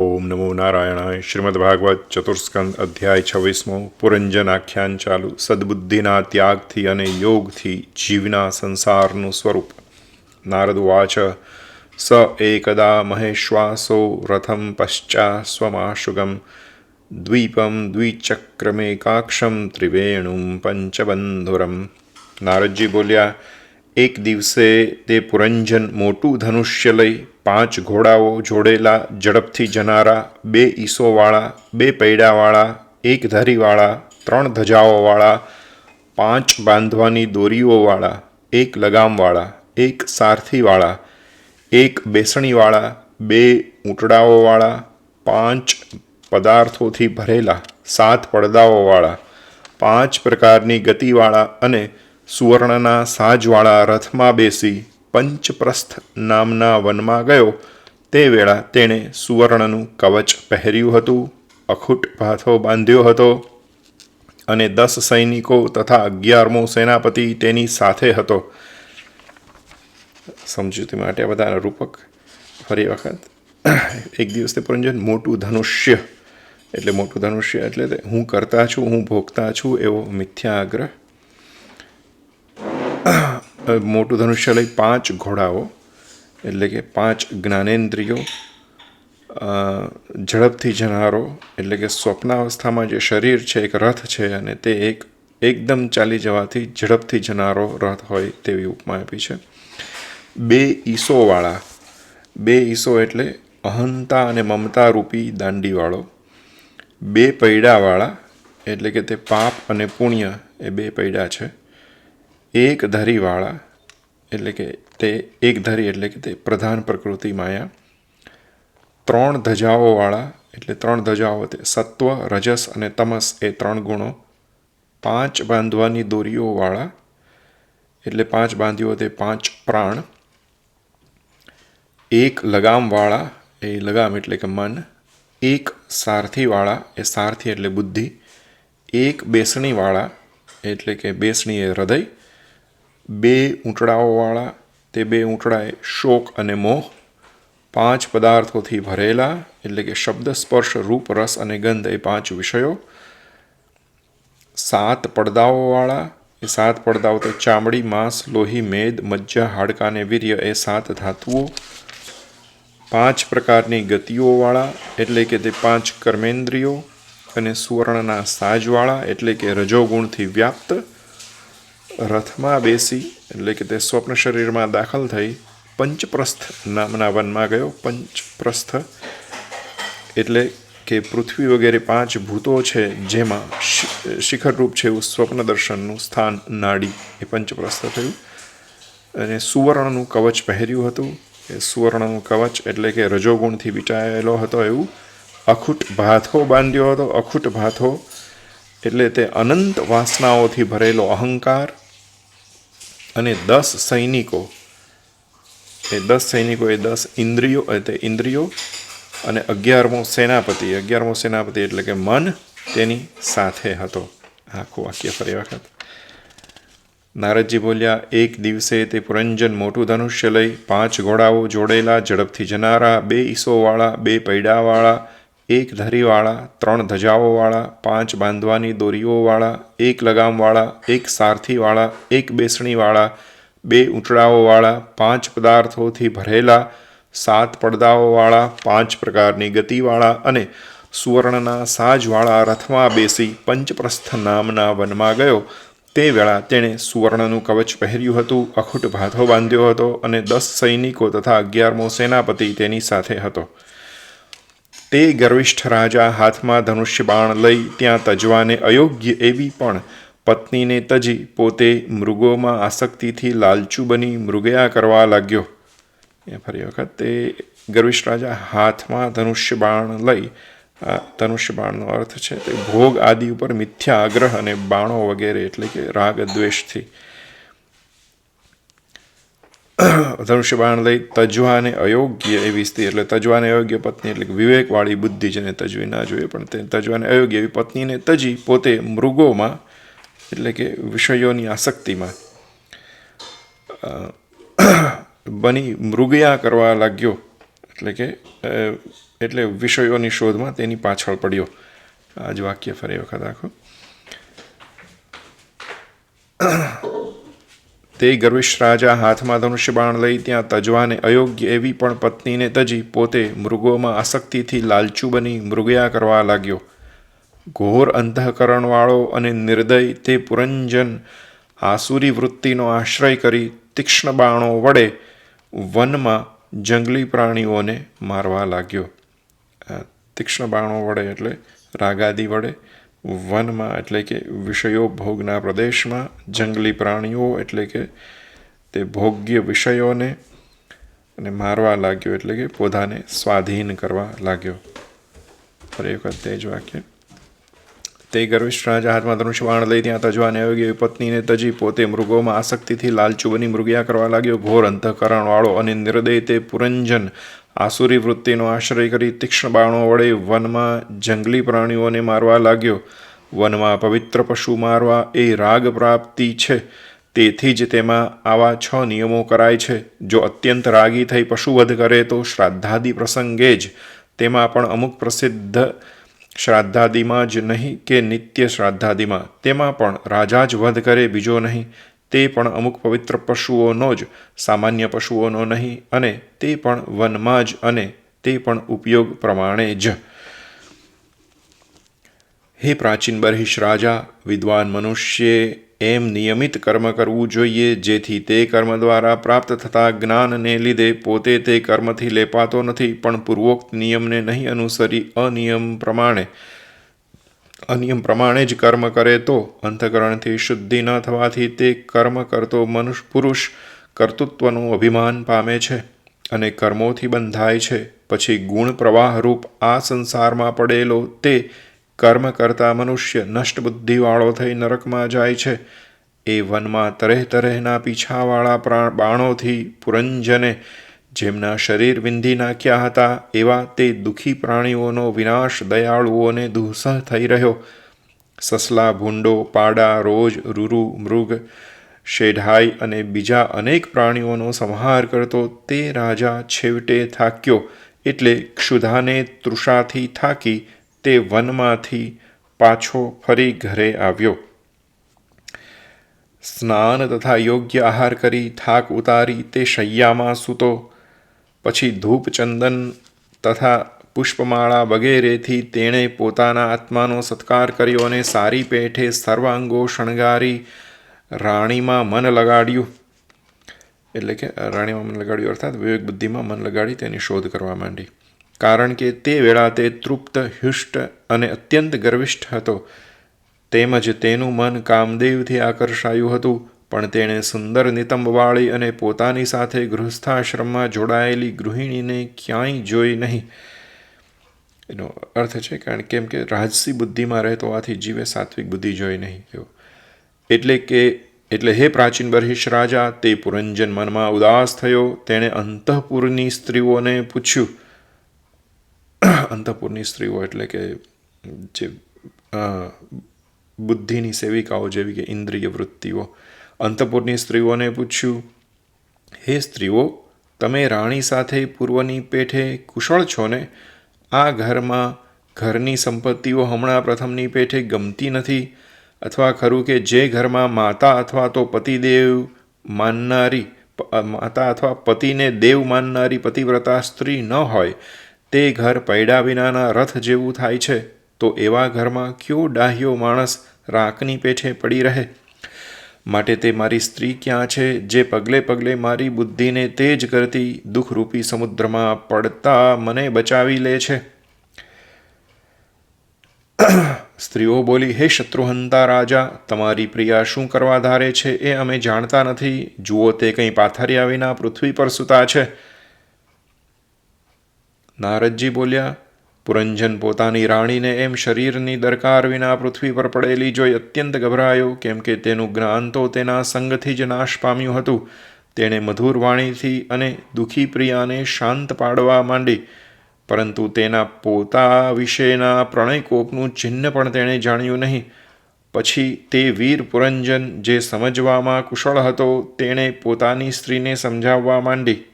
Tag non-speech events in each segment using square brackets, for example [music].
ઓમ નમો નારાયણાય શ્રીમદ ભાગવત ચતુર્સ્કંદ અધ્યાય છવ્વીસમો પુરંજન આખ્યાન ચાલુ સદબુદ્ધિના ત્યાગથી અને યોગથી જીવના સંસારનું સ્વરૂપ નારદ વાચ સ એકદા મહેશ્વાસો રથમ પશ્ચાસ્વમાશુગમ દ્વીપમ દ્વિચક્રમેકાક્ષમ ત્રિવેણુમ પંચબંધુરમ નારદજી બોલ્યા એક દિવસે તે પુરંજન મોટું ધનુષ્ય લઈ પાંચ ઘોડાઓ જોડેલા ઝડપથી જનારા, બે ઈસોવાળા, બે પૈડાવાળા, એક ધરીવાળા, ત્રણ ધજાઓવાળા, પાંચ બાંધવાની દોરીઓવાળા, એક લગામવાળા, એક સારથીવાળા, એક બેસણીવાળા, બે ઊંટડાઓવાળા, પાંચ પદાર્થોથી ભરેલા, સાત પડદાઓવાળા, પાંચ પ્રકારની ગતિવાળા અને સુવર્ણના સાજવાળા રથમાં બેસી પંચપ્રસ્થ નામના વનમાં ગયો. તે વેળા તેણે સુવર્ણનું કવચ પહેર્યું હતું, અખૂટ ભાથો બાંધ્યો હતો અને દસ સૈનિકો તથા અગિયારમો સેનાપતિ તેની સાથે હતો. સમજૂતી માટે આ બધાના રૂપક. ફરી વખત એક દિવસ તે પુરંજન મોટું ધનુષ્ય, એટલે મોટું ધનુષ્ય એટલે હું કરતા છું, હું ભોગતા છું એવો મિથ્યા આગ્રહ મોટું ધનુષ્ય લઈ પાંચ ઘોડાઓ, એટલે કે પાંચ જ્ઞાનેન્દ્રિયો ઝડપથી જનારો, એટલે કે સ્વપ્નાવસ્થામાં જે શરીર છે, એક રથ છે, અને તે એક એકદમ ચાલી જવાથી ઝડપથી જનારો રથ હોય તેવી ઉપમા આપી છે. બે ઈસોવાળા, બે ઈસો એટલે અહંતા અને મમતા રૂપી દાંડીવાળો, બે પૈડાવાળા, એટલે કે તે પાપ અને પુણ્ય એ બે પૈડા છે. એક ધરીવાળા, એટલે કે તે એક ધરી એટલે કે તે પ્રધાન પ્રકૃતિ માયા, ત્રણ ધજાઓવાળા, એટલે ત્રણ ધજાઓ તે સત્વ, રજસ અને તમસ એ ત્રણ ગુણો, પાંચ બાંધવાની દોરીઓવાળા, એટલે પાંચ બાંધીઓ તે પાંચ પ્રાણ, એક લગામવાળા એ લગામ એટલે કે મન, એક સારથીવાળા એ સારથી એટલે બુદ્ધિ, એક બેસણીવાળા એટલે કે બેસણી એ હૃદય બે ઊંટડાઓવાળા તે બે ઊંટડાએ શોક અને મોહ પાંચ પદાર્થોથી ભરેલા, એટલે કે શબ્દ સ્પર્શ, રૂપ, રસ અને ગંધ એ પાંચ વિષયો. સાત પડદાઓવાળા એ સાત પડદાઓ તો ચામડી, માંસ, લોહી, મેદ, મજ્જા, હાડકાં અને વીર્ય એ સાત ધાતુઓ. પાંચ પ્રકારની ગતિઓવાળા, એટલે કે તે પાંચ કર્મેન્દ્રિયો અને સુવર્ણના સાજવાળા, એટલે કે રજોગુણથી વ્યાપ્ત. રથમાં બેસી, એટલે કે તે સ્વપ્ન શરીરમાં દાખલ થઈ, પંચપ્રસ્થ નામના વનમાં ગયો. પંચપ્રસ્થ એટલે કે પૃથ્વી વગેરે પાંચ ભૂતો છે, જેમાં શિખરરૂપ છે એવું સ્વપ્ન દર્શનનું સ્થાન નાડી. એ પંચપ્રસ્થ થયું. અને સુવર્ણનું કવચ પહેર્યું હતું. એ સુવર્ણનું કવચ એટલે કે રજોગુણથી વિટાયેલો હતો એવું. અખૂટ ભાથો બાંધ્યો હતો. અખૂટ ભાથો એટલે તે અનંત વાસનાઓથી ભરેલો અહંકાર. અને દસ સૈનિકો, એ દસ સૈનિકો, એ દસ ઇન્દ્રિયો તે ઇન્દ્રિયો અને અગિયારમો સેનાપતિ. અગિયારમો સેનાપતિ એટલે કે મન તેની સાથે હતો. આખું વાક્ય ફરી વખત. નારદજી બોલ્યા, એક દિવસે તે પુરંજન મોટું ધનુષ્ય લઈ પાંચ ઘોડાઓ જોડેલા ઝડપથી જનારા, બે ઈસોવાળા, બે પૈડાવાળા એક ધરીવાળા, ત્રણ ધજાઓવાળા, પાંચ બાંધવાની દોરીઓવાળા, એક લગામવાળા, એક સારથીવાળા, એક બેસણીવાળા, બે ઊંટડાઓવાળા પાંચ પદાર્થોથી ભરેલા, સાત પડદાઓવાળા, પાંચ પ્રકારની ગતિવાળા અને સુવર્ણના સાજવાળા રથમાં બેસી પંચપ્રસ્થ નામના વનમાં ગયો. તે વેળા તેણે સુવર્ણનું કવચ પહેર્યું હતું, અખૂટ ભાથો બાંધ્યો હતો અને દસ સૈનિકો તથા અગિયારમો સેનાપતિ તેની સાથે હતો. તે ગર્વિષ્ઠ રાજા હાથમાં ધનુષ્ય બાણ લઈ ત્યાં તજવાને અયોગ્ય એવી પણ પત્નીને તજી પોતે મૃગોમાં આસક્તિથી લાલચુ બની મૃગયા કરવા લાગ્યો. ફરી વખત તે ગર્વિષ્ઠ રાજા હાથમાં ધનુષ્ય બાણ લઈ ધનુષ્ય બાણનો અર્થ છે તે ભોગ આદિ ઉપર મિથ્યા આગ્રહ અને બાણો વગેરે એટલે કે રાગ દ્વેષથી ધનુષ્ય બાણ લઈ તજવાને અયોગ્ય એવી સ્ત્રી, એટલે તજવાને અયોગ્ય પત્ની, એટલે વિવેકવાળી બુદ્ધિ જેને તજવી ના જોઈએ, પણ તે તજવાને અયોગ્ય એવી પત્નીને તજી પોતે મૃગોમાં, એટલે કે વિષયોની આસક્તિમાં [clears throat] બની મૃગયા કરવા લાગ્યો, એટલે કે એટલે વિષયોની શોધમાં તેની પાછળ પડ્યો. આ જ વાક્ય ફરી વખત આખો. તે ગર્વિષ્ઠ રાજા હાથમાં ધનુષ્ય બાણ લઈ ત્યાં તજવાને અયોગ્ય એવી પણ પત્નીને તજી પોતે મૃગોમાં આસક્તિથી લાલચુ બની મૃગયા કરવા લાગ્યો. ઘોર અંતઃકરણવાળો અને નિર્દય તે પુરંજન આસુરી વૃત્તિનો આશ્રય કરી તીક્ષ્ણ બાણો વડે વનમાં જંગલી પ્રાણીઓને મારવા લાગ્યો. તીક્ષ્ણ બાણો વડે એટલે રાગાદી વડે વનમાં, એટલે કે વિષયો ભોગના પ્રદેશમાં, જંગલી પ્રાણીઓ, એટલે કે તે ભોગ્ય વિષયોને અને મારવા લાગ્યો, એટલે કે પોતાને સ્વાધીન કરવા લાગ્યો. ફરી વખત તે જ વાક્ય. તે ગર્વિષ્ઠ રાજા હાથમાં ધનુષ બાણ લઈ ત્યાં તજવાને આવી પત્નીને તજી, પોતે મૃગોમાં આસક્તિથી લાલચુ બની મૃગયા કરવા લાગ્યો. ઘોર અંતઃકરણવાળો અને નિર્દય તે પુરંજન આસુરી વૃત્તિનો આશ્રય કરી તીક્ષ્ણ બાણો વડે વનમાં જંગલી પ્રાણીઓને મારવા લાગ્યો. વનમાં પવિત્ર પશુ મારવા એ રાગ પ્રાપ્તિ છે. તેથી જ તેમાં આવા છ નિયમો કરાય છે. જો અત્યંત રાગી થઈ પશુવધ કરે તો શ્રાદ્ધાદિ પ્રસંગે જ તેમાં પણ અમુક પ્રસિદ્ધ શ્રાદ્ધાદિમાં જ નહીં કે નિત્ય શ્રાદ્ધાદિમાં. તેમાં પણ રાજા જ વધ કરે બીજો નહીં. તે પણ અમુક પવિત્ર પશુઓનો જ, સામાન્ય પશુઓનો નહીં, અને તે પણ વનમાં જ અને તે પણ ઉપયોગ પ્રમાણે જ. હે પ્રાચીન બરહિશ રાજા, વિદ્વાન મનુષ્યે, એમ નિયમિત કર્મ કરવું જોઈએ, જેથી તે કર્મ દ્વારા પ્રાપ્ત થતા જ્ઞાનને લીધે પોતે તે કર્મથી લેપાતો નથી, પણ પૂર્વોક્ત નિયમને નહીં અનુસરી અનિયમ પ્રમાણે. અનિયમ પ્રમાણે જ કર્મ કરે તો અંતકરણથી શુદ્ધિ ન થવાથી તે કર્મ કરતો મનુષ્ય પુરુષ કર્તૃત્વનું અભિમાન પામે છે અને કર્મોથી બંધાય છે. પછી ગુણ પ્રવાહરૂપ આ સંસારમાં પડેલો તે કર્મ કરતા મનુષ્ય નષ્ટ બુદ્ધિવાળો થઈ નરકમાં જાય છે. એ વનમાં તરેહ તરેહના પીછાવાળા બાણોથી પુરંજને જેમના શરીર વિંધી નાખ્યા હતા, એવા તે દુઃખી પ્રાણીઓનો વિનાશ દયાળુઓને દુઃસહ થઈ રહ્યો. સસલા, ભૂંડો, પાડા, રોજ, રૂરુ, મૃગ, શેઢાઈ અને બીજા અનેક પ્રાણીઓનો સંહાર કરતો તે રાજા છેવટે થાક્યો. એટલે ક્ષુધાને તૃષાથી થાકી તે વનમાંથી પાછો ફરી ઘરે આવ્યો. સ્નાન તથા યોગ્ય આહાર કરી થાક ઉતારી તે શૈયામાં સૂતો. પછી ધૂપ ચંદન તથા પુષ્પમાળા વગેરેથી તેણે પોતાના આત્માનો સત્કાર કર્યો અને સારી પેઠે સર્વાંગો શણગારી રાણીમાં મન લગાડ્યું. એટલે કે રાણીમાં મન લગાડ્યું અર્થાત વિવેક બુદ્ધિમાં મન લગાડી તેની શોધ કરવા માંડી. કારણ કે તે વેળા તે તૃપ્ત, હૃષ્ટ અને અત્યંત ગર્વિષ્ઠ હતો. તેમજ તેનું મન કામદેવથી આકર્ષાયું હતું. પણ તેણે સુંદર નિતંબવાળી અને પોતાની સાથે ગૃહસ્થાશ્રમમાં જોડાયેલી ગૃહિણીને ક્યાંય જોઈ નહીં. એનો અર્થ છે કારણ કેમ કે રાજસી બુદ્ધિમાં રહેતો હોવાથી જીવે સાત્વિક બુદ્ધિ જોઈ નહીં. એવો એટલે કે, એટલે હે પ્રાચીન બરહિશ રાજા, તે પુરંજન મનમાં ઉદાસ થયો. તેણે અંતઃપુરની સ્ત્રીઓને પૂછ્યું. અંતઃપુરની સ્ત્રીઓ એટલે કે જે બુદ્ધિની સેવિકાઓ જેવી કે ઇન્દ્રિય વૃત્તિઓ. અંતપુરની સ્ત્રીઓને પૂછ્યું, હે સ્ત્રીઓ, તમે રાણી સાથે પૂર્વની પેઠે કુશળ છો ને? આ ઘરમાં ઘરની સંપત્તિઓ હમણાં પ્રથમની પેઠે ગમતી નથી? અથવા ખરું કે જે ઘરમાં માતા અથવા તો પતિદેવ માનનારી માતા અથવા પતિને દેવ માનનારી પતિવ્રતા સ્ત્રી ન હોય, તે ઘર પૈડા વિનાના રથ જેવું થાય છે, તો એવા ઘરમાં કયો ડાહ્યો માણસ રાખની પેઠે પડી રહે? માટે તે મારી સ્ત્રી ક્યાં છે, જે પગલે પગલે મારી બુદ્ધિને તેજ કરતી દુઃખરૂપી સમુદ્રમાં પડતા મને બચાવી લે છે. [clears throat] સ્ત્રીઓ બોલી, હે શત્રુહંતા રાજા, તમારી પ્રિયા શું કરવા ધારે છે? એ અમે જાણતા નથી. જુઓ, તે કંઈ પાથર્યા વિના પૃથ્વી પર સૂતા છે. નારદજી બોલ્યા પુરંજન પોતાની રાણીને એમ શરીરની દરકાર વિના પૃથ્વી પર પડેલી જોઈ અત્યંત ગભરાયો, કેમ કે તેનું જ્ઞાન તો તેના સંગથી જ નાશ પામ્યું હતું. તેણે મધુર વાણીથી અને દુઃખી પ્રિયાને શાંત પાડવા માંડી, પરંતુ તેના પોતા વિશેના પ્રણયકોપનું ચિહ્ન પણ તેણે જાણ્યું નહીં. પછી તે વીર પુરંજન જે સમજવામાં કુશળ હતો, તેણે પોતાની સ્ત્રીને સમજાવવા માંડી.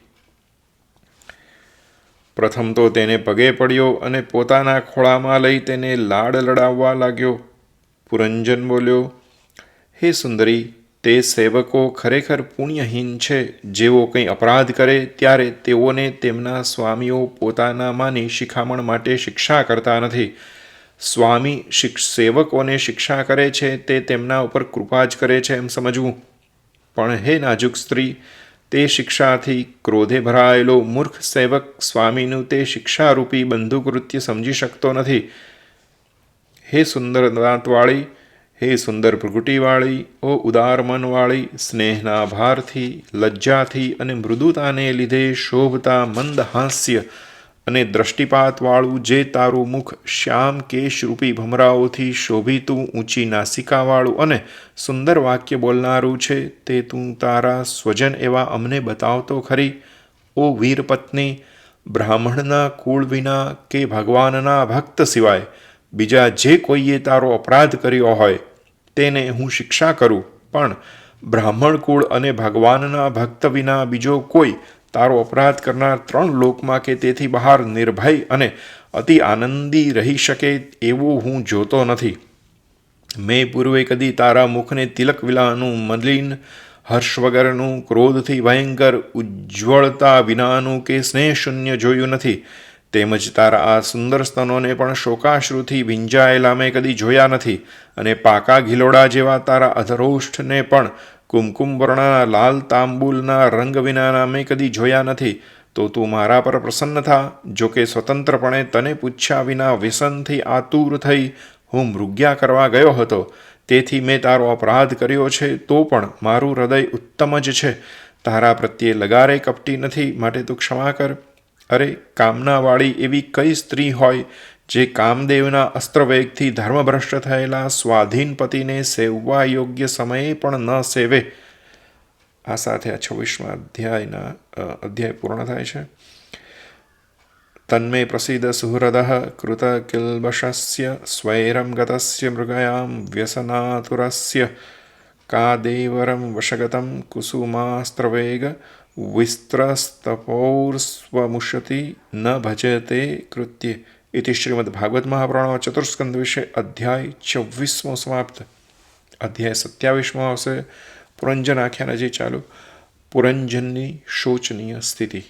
પ્રથમ તો તેને પગે પડ્યો અને પોતાના ખોળામાં લઈ તેને લાડ લડાવવા લાગ્યો. પુરંજન બોલ્યો, હે સુંદરી, તે સેવકો ખરેખર પુણ્યહીન છે. જેઓ કંઈ અપરાધ કરે, ત્યારે તેઓને તેમના સ્વામીઓ પોતાના માની શિખામણ માટે શિક્ષા કરતા નથી. સ્વામી શિક્ષ, સેવકોને શિક્ષા કરે છે, તે તેમના ઉપર કૃપા જ કરે છે એમ સમજવું. પણ હે નાજુક સ્ત્રી તે શિક્ષાથી ક્રોધે ભરાયેલો મૂર્ખ સેવક સ્વામીનું તે શિક્ષારૂપી બંધુકૃત્ય સમજી શકતો નથી. હે સુંદર દાંતવાળી, હે સુંદર ભૃગુટીવાળી ઓ ઉદાર મનવાળી, સ્નેહના ભારથી, લજ્જાથી અને મૃદુતાને લીધે શોભતા મંદ હાસ્ય અને દ્રષ્ટિપાતવાળું જે તારું મુખ શ્યામ કેશરૂપી ભમરાઓથી શોભિતું ઊંચી નાસિકાવાળું અને સુંદર વાક્ય બોલનારું છે, તે તું તારા સ્વજન એવા અમને બતાવતો ખરી. ઓ વીરપત્ની, બ્રાહ્મણના કુળ વિના કે ભગવાનના ભક્ત સિવાય, બીજા જે કોઈએ તારો અપરાધ કર્યો હોય, તેને હું શિક્ષા કરું. પણ બ્રાહ્મણ કુળ અને ભગવાનના ભક્ત વિના બીજો કોઈ તારો અપરાધ કરનાર ત્રણ લોકમાં કે તેથી બહાર નિર્ભય અને અતિ આનંદી રહી શકે એવું હું જોતો નથી. મેં પૂર્વે કદી તારા મુખને તિલક વિલાનું મલિન હર્ષ વગરનું ક્રોધથી ભયંકર ઉજ્જવળતા વિનાનું કે સ્નેહ શૂન્ય જોયું નથી. તેમજ તારા આ સુંદર સ્તનોને પણ શોકાશ્રુથી ભીંજાયેલા મેં કદી જોયા નથી અને પાકા ઘિલોડા જેવા તારા અધરોષ્ઠને પણ કુમકુમ વર્ણના લાલ તાંબુલના રંગ વિનાના મેં કદી જોયા નથી. તો તું મારા પર પ્રસન્ન થા. જોકે સ્વતંત્રપણે તને પૂછ્યા વિના વ્યસનથી આતુર થઈ હું મૃગ્યા કરવા ગયો હતો. તેથી મેં તારો અપરાધ કર્યો છે, તો પણ મારું હૃદય ઉત્તમ જ છે. તારા પ્રત્યે લગારે કપટી નથી, માટે તું ક્ષમા કર. અરે, કામનાવાળી એવી કઈ સ્ત્રી હોય જે કામદેવના અસ્ત્રવેગથી ધર્મભ્રષ્ટ થયેલા સ્વાધીન પતિને સેવવા યોગ્ય સમયે પણ ન સેવે. આ સાથે આ છવ્વીસમાં અધ્યાયના અધ્યાય પૂર્ણ થાય છે. તન્મે પ્રસિદ્ધ સુહૃદ કૃત કિલ્બશસ્ય સ્વૈરમ ગતસ્ય મૃગયામ વ્યસનાતુરસ્ય કાદેવરમ વશગતમ કુસુમાસ્ત્રવેગ વિસ્ત્રસ્તપૌર્સ્વમુષતિ ન ભજતે કૃત્ય ઇતિ શ્રીમદ્ભાગવત મહાપ્રાણ ચતુર્સ્કંદ વિશે અધ્યાય છવ્વીસમો સમાપ્ત અધ્યાય સત્યાવીસમો આવશે પુરંજન આખ્યાન હજી ચાલુ પુરંજનની શોચનીય સ્થિતિ